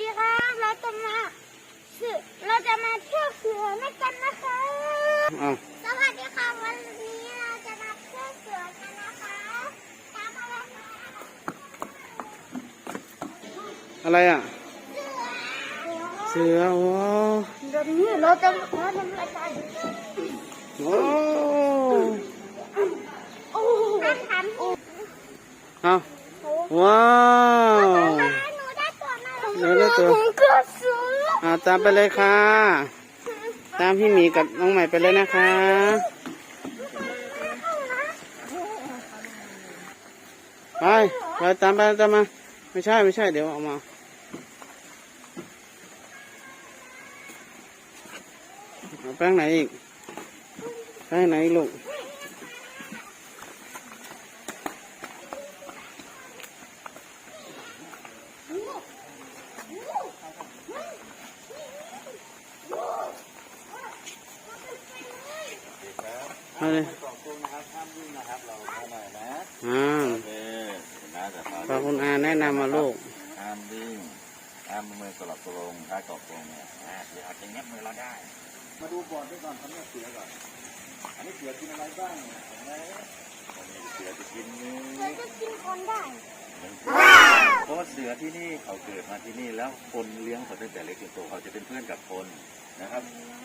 ดีครับเราจะมาสืเราจะมาเที่ยวเสือไม่กันนะคะอ้าวสวัสดีค่ะวันนี้เราจะมาเที่ยวเสือกันนะคะตามมาเลยค่ะอะไรอะ เสือเสือโอ้เดี๋ยวนี้เราจะมาทำรายการโอ้โอ้อาถรรพ์โอ้เอาว้าวหนูได้ตัวมาหนูได้ ตัวผมก็ซื้อเอาตามไปเลยค่ะ ตามพี่หมีกับน้องใหม่ไปเลยนะคะไปไปตามไปตามมา ไม่ใช่ไม่ใช่เดี๋ยวเอามาเอาไปทางไหนอีกไปทางไหนอีกลูก เอาเลยสองตัวนะครับห้ามวิ่งนะครับเราเข้าหน่อยนะอ่าโอเคนะแต่พอคุณอาแนะนำมาลูกห้ามวิ่งห้ามมือสลับตัวลงถ้าเกาะตรงเนี่ยอะเดี๋ยวอาจจะงับมือเราได้ มาดูบอร์ดด้วยก่อนทำเนื้อเสือก่อน อันนี้เสือกินอะไรบ้างเนี่ยเห็นไหมอันนี้เสือจะกินเนื้เราอจะกินคนได้ เพราะว่าเสือที่นี่เขาเกิดมาที่นี่แล้วคนเลี้ยงเขาตั้งแต่เล็กจนโตเขาจะเป็นเพื่อนกับคนนะครับ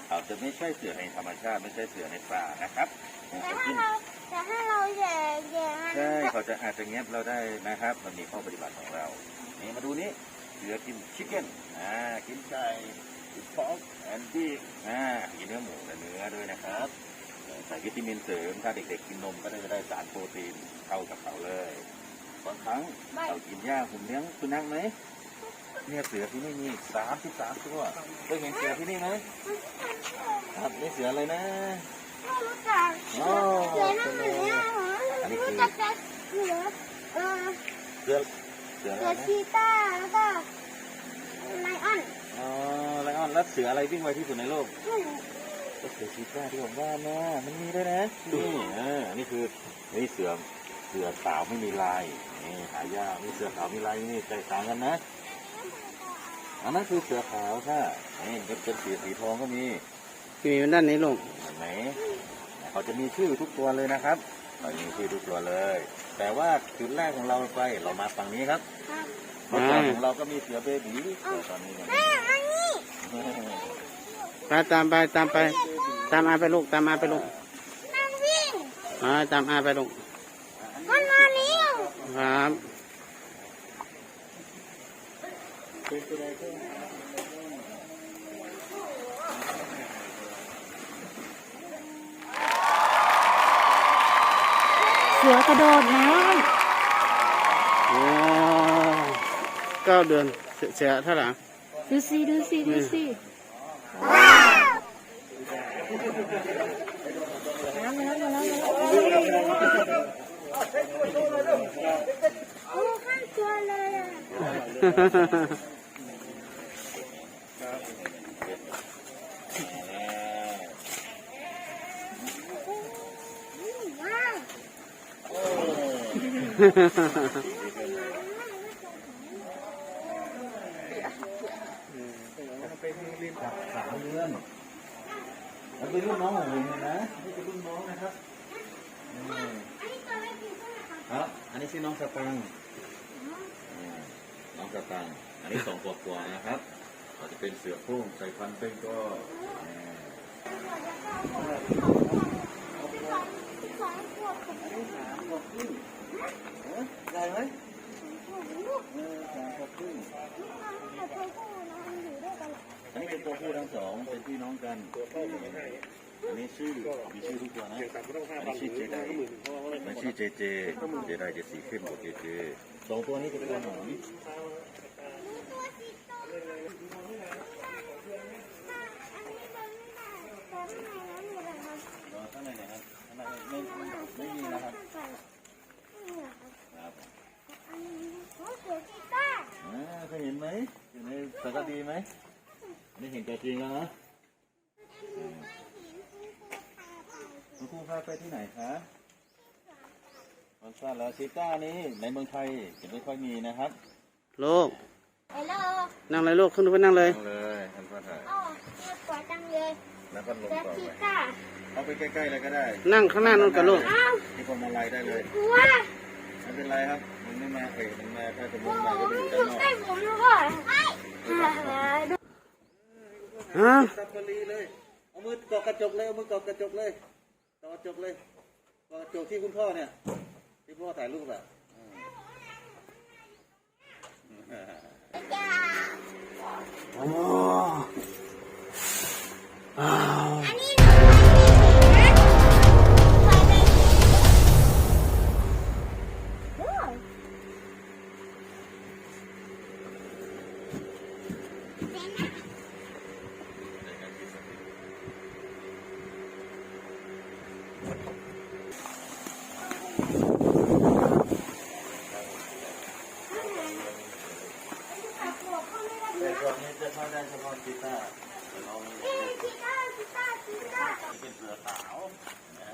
เขาจะไม่ใช่เสือในธรรมชาติไม่ใช่เสือในป่านะครับแต่เขาถ้ากินเราแต่ถ้าเราแย่แย่มันใช่เขาจะอาจจะเงียบเราได้นะครับ มันมีข้อปฏิบัติของเรา นี่มาดูนี้เสือกินชิคเก้นอ่ากินไก่กินฟอกแอนดี้อ่ากินเนื้อหมูและเนื้อด้วยนะครับเอ่อใส่วิตามินเสริมถ้าเด็กๆกินนมก็ได้จะได้สารโปรตีนเข้ากับเขาเลย บางครั้งเรากินหญ้าผมเลี้ยงสุนัขไหมเนี่ยเสือที่นี่มีสามสิบสามตัวเคยเห็นเสือที่นี่ไหมครับนี่เสืออะไรนะไม่รู้จักโอ้เสือนั่นเหมือนเนี่ยเหรออันนี้คือรู้จักแต่เสือเออเสือเสืออะเสืไรอนะชีต้าแล้วก็ไลออนอ๋อไลออนแล้วเสืออะไรวิ่งไวที่สุดในโลกอืมก็เสือชีต้าที่ผมว่านะมันมีด้วยนะนี่เออนี่คือนี่เสือเสือสาวไม่มีลายนี่หายากนี่เสือขาวมีลายนี่แตกต่างกันนะอันนั้นคือเสือขาวค่ะนี่เป็นเป็นสีสีทองก็มีพี่หมีมันด้านนี้ลูกเห็นไหมเขาจะมีชื่อทุกตัวเลยนะครับเขามีชื่อทุกตัวเลย แต่ว่าจุดแรกของเราไปเรามาฝั่งนี้ครับครับเมื่อก่อนของเราก็มีเสือเบบีแต่ตอนนี้ยังไม่อ่าอันนี้มีไปตามไปตามไป ตามอาไปลูกตามอาไปลูกนั่งวิ่งอ่าตามอาไปลูกมันมานี้ว ครับเสือกระโดดน้โอ้เก้าเดือนเสียเสียเท่าไหร่ำดูสิดูสิดูสิน้ำมาแล้วมาแล้วมาแล้ว โอ้ข้างตัวเลยอะว้าวสามเดือนมันเป็นรุ่นน้องของผมเลยนะนี่เป็นรุ่นน้องนะครับนี่ อันนี้ตัวเล็กจริ ครับอันนี้ชื่อน้องสตังค์อ่าน้องสตังค์อันนี้สองขวบกว่านะครับเขาจะเป็นเสือโคร่งใส่ฟันเป็นก็อ่าสิบสองขวบกับสามขวบครึ่งเอ๊ะใหญ่ไหมเออสามขวบครึ่งนี่ทำให้ตัวผู้นอนอยู่ด้วยกันอันนี้เป็นตัวผู้ทั้งสองเป็นพี่น้องกัน อันนี้ชื่อมีชื่อทุกตัวนะอันนี้ชื่อเจไดมันชื่อเจเจเจไดจะสีเข้มกว่าเจเจสองตัวนี้จะเป็นตัวหนอนมีตัวสีส้มอันนี้เดินไม่ได้แต่ข้างในนั้นมีอะไรครับรอข้างในไหนครับไม่ไม่ไม่มีนะครับนี่เหรอครับครับอันนี้โอ้เสือกีตาร์อ่าเคยเห็นไหมอยู่ในสารคดีไหมนี่เห็นตัวจริงแล้วนะอืมคุณครูพาไปที่ไหนคะมันสั้นแล้วชิต้านี่ในเมืองไทยจะไม่ค่อยมีนะครับลูกฮัลโหลนั่งเลยลูกขึ้นไปนั่งเลย นั่งเลยท่านพ่อถ่ายอ๋อเรียกกว่าจังเลยแล้วก็ลงเสือต่อชีไปก้าเอาไปใกล้ๆเลยก็ได้นั่งข้างหน้านู่นกับลูก อ้าวที่พวงมาลัยได้เลยกลัวไม่เป็นไรครับ มันไม่มาเอ่ยมันมาถ้าสมมโอ้ติโหมาก็ไปมันอยู่อด้านยู่นอกใกล้ผมแล้วก็ฮะซับปรีเลยเอามือเกาะกระจกเลยเอามือเกาะกระจกเลย เกาะกระจกเลยเกาะกระจกที่คุณพ่อเนี่ยที่พ่อถ่ายรูปอะ ต่นะตอนนี้จะเข้าได้เฉพาะกีตาร์ตเราเอ้ยกีตาร์กีตาร์กีตาร์เป็นเสือขาวนะ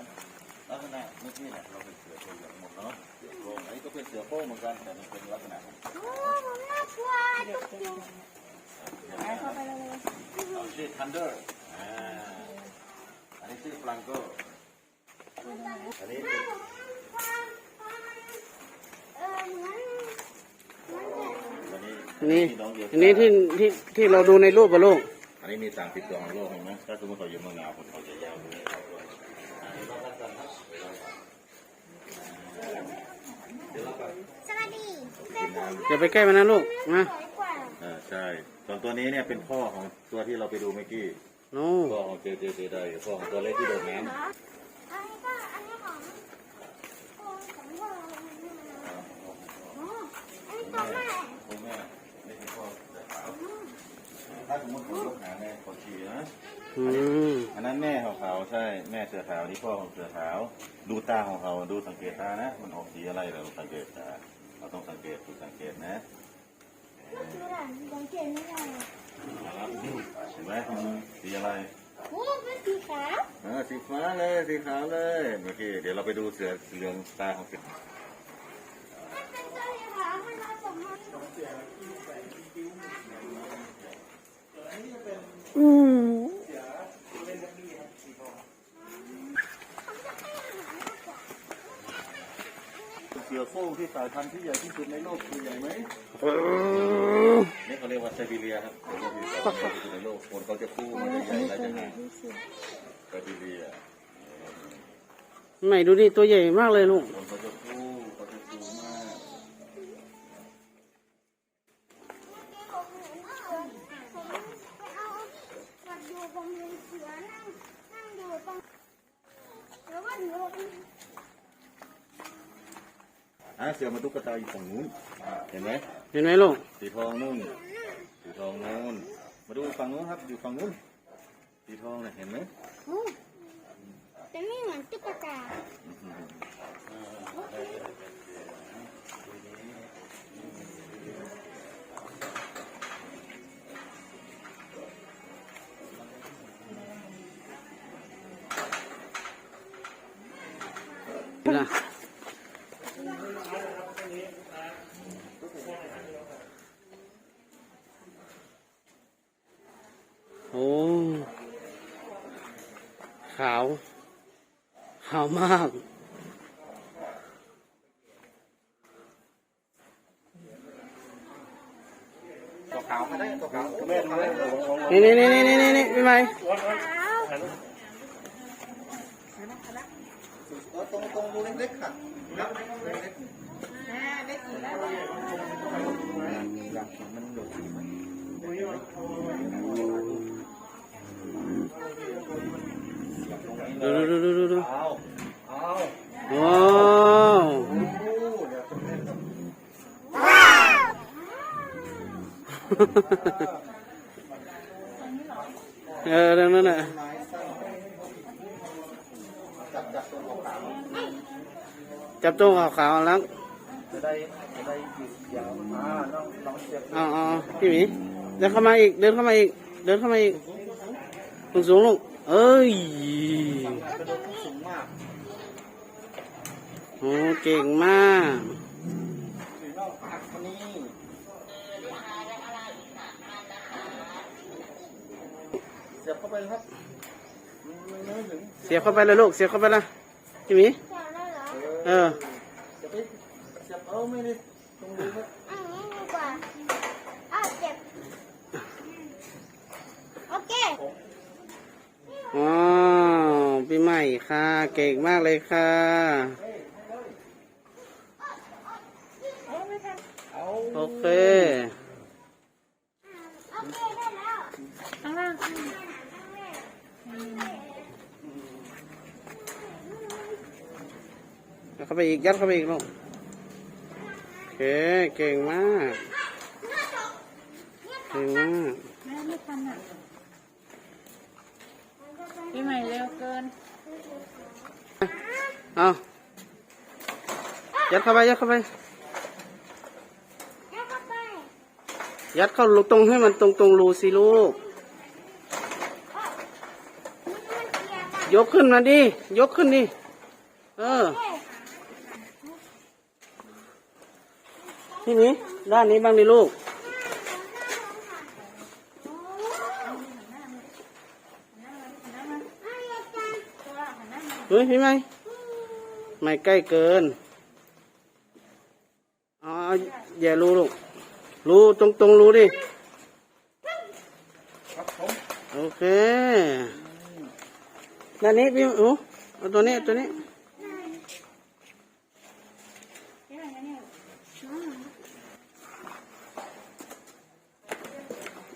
ลักษณะเมื่อกี้เนี่ยเราเป็นเสือตัวเหลืองหมดเนาะเสือโครงอันนี้ก็เป็นเสือโครงเหมือนกันแต่มันเป็นลักษณะของโอ้ผมน่ากลัวจุกจุกเข้าไปเลยเราชื่อทันเดอร์อ่าอันนี้ชื่อฟลังโกอันนี้เป็นเออเหมือนเหมือน อันนี้นี่พี่น้องเดียวอันนี้ที่ที่ที่เราดูในรูปปะลูกอันนี้มีสามสิบตัวของโลกเห็นไหมถ้าสมมติเขาอยู่เมืองหนาวคนเขาจะยาวตรงนี้เขาด้วยอันนี้เราพักกันครับเดี๋ยวเราก่อนสวัสดีแต่ผมอย่าไปใกล้มันนะลูกน่านะสวยกว่าอ่าใช่สองตัวนี้เนี่ยเป็นพ่อของตัวที่เราไปดูเมื่อกี้ โน่พ่อของเจเจเจได้พ่อของตัวเล็กที่โดดน้ำ อันนี้ก็อันนี้ของของของพ่ออ๋ออันนี้ตัวแม่ พ่อแม่นี่คือพ่อเสือขาว ถ้าสมมติผมยกหางไงขอชี้นะอืมอันนั้นแม่ของเขาใช่แม่เสือขาวนี่พ่อของเสือขาว ดูตาของเขาดูสังเกตตานะ มันออกสีอะไรเราสังเกตตาเราต้องสังเกตดูสังเกตนะดูหลังสังเกตไม่ได้เห็นไหมมันสีอะไรโอ้เป็นสีขาวเออสีฟ้าเลยสีขาวเลยโอเคเดี๋ยวเราไปดูเสือเหลืองตาของเสือ มันเป็นตัวสีขาวมันผสมมันผมจะให้อาหาร มากกว่าเสือโคร่งที่สายพันธุ์ที่ใหญ่ที่สุดในโลกคือใหญ่ไหมเนี่เขาเรียกว่าไซบีเรียครับเสือโคร่งที่ใหญ่ที่สุดในโลกคนเขาจะคู่มันจะใหญ่และจะห่าไซบีเรียไม่ดูดิตัวใหญ่มากเลยลูก คนเขาจะคู่เขาจะคู่มาก ผมเห็นเสือผมไปเอาวัดอยู่ผมเห็นเสือนั่งนั่งอยู่ตรงแล้วก็อยู่ อะ เสือมันตุ๊กตาอยู่ฝั่งนู้น เห็นไหมเห็นไหมลูกสีทองนู่นสีทองนู่น มาดูฝั่งนู้นครับ อยู่ฝั่งนู้น สีทองเนี่ยเห็นไหมโอ้แต่ไม่เหมือนตุ๊กตานะโอ้ ขาว ขาวมาก ตัวขาวมาได้ตัวขาวแม่ดูเลยนี่นี่นี่นี่นี่นี่พี่ไหมขาวตรงตรงรูเล็กๆค่ะครับมันโด ดูดูดูดูดูดูเอาเอาว้าวว้เออนั่นนั่นน่ะจับตัวขาวๆแล้ว จะได้จะได้หยุดยาวอ่าน้องน้องเสียบอ๋อพี่หมีเดินเข้ามาอีก เดินเข้ามาอีก เดินเข้ามาอีกสูงสูงลง เอ้ยโอ้เก่งมากเสียบเข้าไปครับเสียเข้าไปเลยลูก เสียบเข้าไปละจิมิเออเสียบเอาไม่ได้ตรงนี้ครั อ๋อพี่ใหม่ค่ะ เก่งมากเลยค่ะเอาโอเคโอเคได้แล้วข้างล่างเข้าไปอีกยัดเข้าไปอีกลูกโอเคเก่งมากเก่งมาก แม่ไม่ทันอะพี่ใหม่เร็วเกิน เอายั ดเข้าไปยัดเข้าไปแล้วก็ไปยัดเข้ารูตรงให้มันตรงตรงรูสิลูกมันเสียบอะยกขึ้นมาดิ ยกขึ้นดิ เออเฮ้ยที่นี้ด้านนี้บ้างดิลูกเฮ้ยพี่ไหมไม่ใกล้เกินอ๋อ อย่ารูลูก รูตรงตรงรูดิ ครับผมโอเคด้านนี้พี่โอ้เอาตัวนี้เอาตัวนี้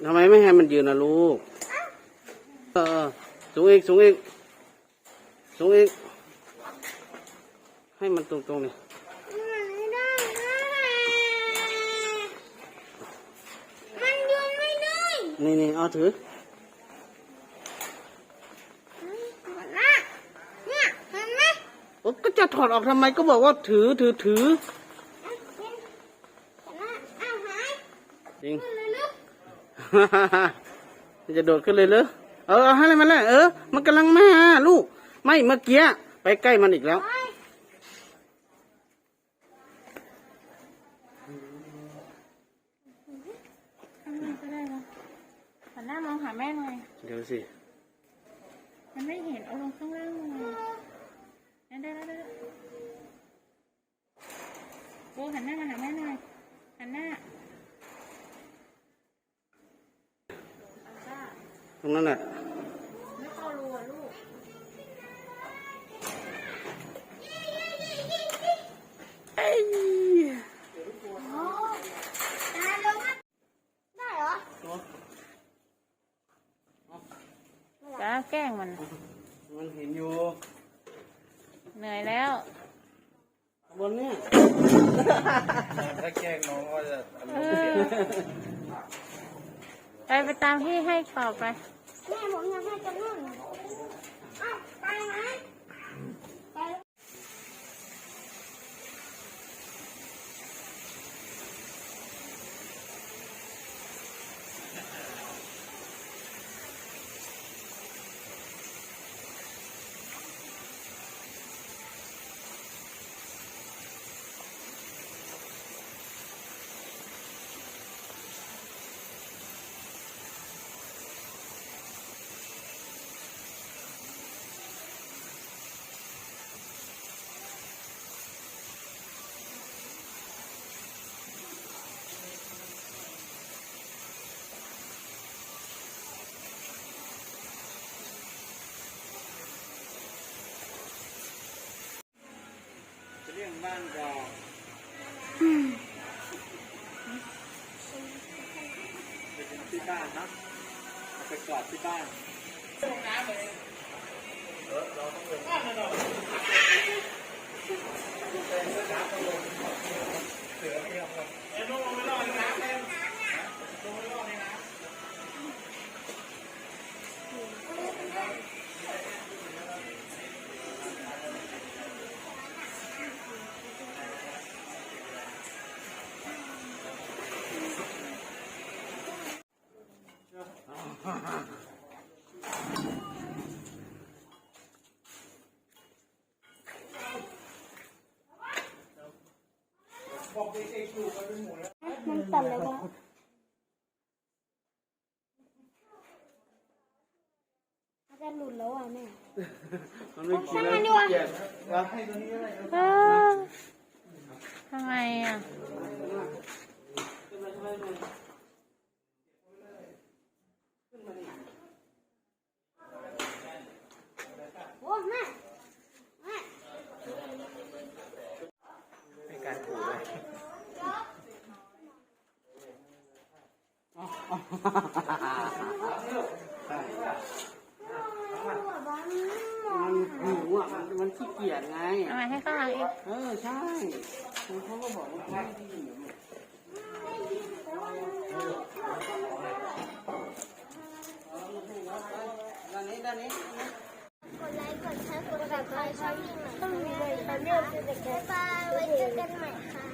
ทำไมไม่ให้มันยืนนะลูก เออ สูงอีก สูงอีก สูงอีก ให้มันตรงๆนี่ไม่ได้มันยืนไม่ได้ นี่นี่เอาถือนะเนี่ยเห็นไหมโอ้ก็จะถอดออกทำไมก็บอกว่าถือถือถือเอากินนะเอาหายจริงขึ้นเลยลูกมันจะโดดขึ้นเลยเหรอเออเอาให้มันแหละเออ มันกำลังมาลูก ไม่เมื่อกี้ไปใกล้มันอีกแล้ว ไป ข้างล่างก็ได้ปะหันหน้ามองหาแม่หน่อย เดี๋ยว สิ มันไม่เห็นเอาลงข้างล่างหน่อยนั่นได้แล้วได้แล้วโบหันหน้ามาหาแม่หน่อย หันหน้าเอาจ้าตรงนั้นแหละ แกล้งมัน มันเห็นอยู่เหนื่อยแล้วบนเนี่ยถ้าแกล้งน้องก็จะอารเอมณ์เสียอไปไปตามที่ให้ต่อไป แม่ผมอยากให้จะนุ่นอ้าวไปไหมไป จะเรียก บ้านเราไปถึงที่บ้านนะเอาไปกอดที่บ้านลงน้ำเลยเราต้องลงเสือไม่ยอมล ยวะจะหลุดแล้วอะแม่มันไม่กินช่างแล้มัวนดีกว่าเจ็บเอาให้ตัวนี้ก็ได้เออทำไมอะ มันหิวอะมันมันขี้เกียจไงทำไมให้ข้างหลังอีกเออใช่คุณเขาก็บอกว่าไม่ได้อานนี้ด้านนี้กดไลค์กดแชร์กดติดตามช่องนี้หน่ต้องมีเลยตอนนี้เราจะเด็กๆไปไว้เจอกันใหม่ค่ะ